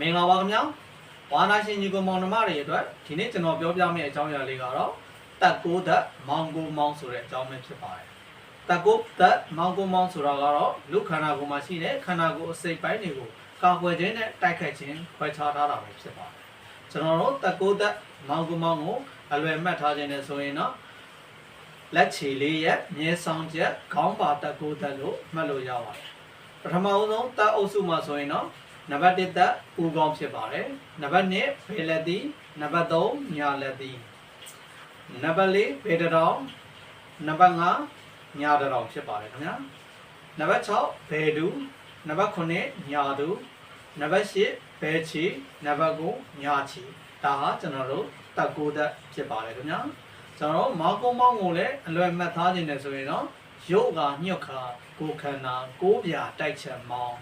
မင်္ဂလာပါခင်ဗျာဝါနာရှင်ညီကောင်မောင်နှမတွေအတွက်ဒီနေ့ကျွန်တော်ပြောပြမယ့်အကြောင်းအရာလေးကတော့တက်ကိုသက်မောင်ကိုမောင်ဆိုတဲ့အကြောင်းပဲဖြစ်ပါတယ်တက်ကိုသက်မောင်ကိုမောင်ဆိုတာကတော့လူခန္ဓာကိုယ်မှာရှိတဲ့ခန္ဓာကိုယ်အစိတ်ပိုင်းတွေကိုကာကွယ်ခြင်းနဲ့တိုက်ခိုက်ခြင်းခွဲခြားထားတာပဲဖြစ်ပါတယ်ကျွန်တော်တို့တက်ကိုသက်မောင်ကိုမောင်ကိုအလွယ်မှတ်ထားခြင်းနဲ့ဆိုရင်တော့လက်ချီလေးရဲ့မြဲဆောင်ချက်ခေါင်းပါတက်ကိုသက်လို့မှတ်လို့ရပါတယ်ပထမဦးဆုံးတက်အုပ်စုမှာဆိုရင်တော့ နံပါတ်1သက်ဦးကောင်းဖြစ်ပါတယ်နံပါတ်2ဘေလက်သည်နံပါတ်3ညာလက်သည်နံပါတ်4ဘေတတောင်နံပါတ်5ညာတတောင်ဖြစ်ပါတယ်ခင်ဗျာနံပါတ်6ဘေဒူနံပါတ်9ညာဒူနံပါတ်10ဘေချီနံပါတ်9ညာချီဒါဟာကျွန်တော်တို့တက်ကိုသက်ဖြစ်ပါတယ်ခင်ဗျာကျွန်တော်တို့မောင်းကုန်းမောင်းကိုလည်းအလွယ်မှတ်ထားခြင်းနဲ့ဆိုရင်တော့ရုပ်ကညှော့ခါကိုယ်ခန္ဓာကိုယ်ပြာတိုက်ချက်မောင်း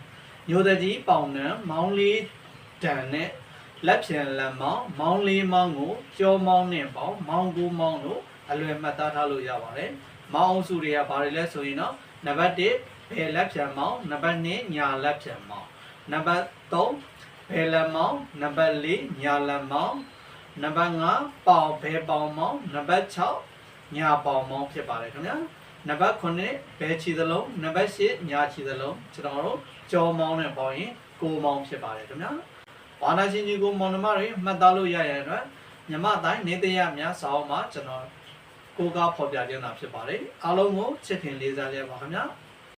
မျိုးသက်ကြီးပေါင်နံမောင်းလေးတန်နဲ့လက်ဖြံလက်မောင်းမောင်းလေးမောင်းကိုကြောမောင်းနဲ့ပေါင်းမောင်းကိုမောင်းတို့အလွယ်မှတ်သားထားလို့ရပါတယ်။မောင်းအောင်စုတွေကဘာတွေလဲဆိုရင်တော့နံပါတ်1ဘယ်လက်ဖြံမောင်းနံပါတ်2ညာလက်ဖြံမောင်းနံပါတ်3ဘယ်လက်မောင်းနံပါတ်4ညာလက်မောင်းနံပါတ်5ပေါင်ဘယ်ပေါင်မောင်းနံပါတ်6ညာပေါင်မောင်းဖြစ်ပါတယ်ခင်ဗျာ နံပါတ်9ဘယ်ခြေသလုံးနံပါတ်10ညာခြေသလုံးကျွန်တော်တို့ကြောမောင်းနဲ့ပေါင်းရင်ကိုမောင်းဖြစ်ပါတယ်ခင်ဗျာ။ဘာနာချင်းကြီးကိုမောင်နှမတွေမှတ်သားလို့ရရတဲ့အတွက်မြမတိုင်းနေတရားများစာအုပ်မှာကျွန်တော်ကိုကားဖော်ပြခြင်းတာဖြစ်ပါတယ်။အားလုံးကိုချစ်ခင်လေးစားကြပါခင်ဗျာ။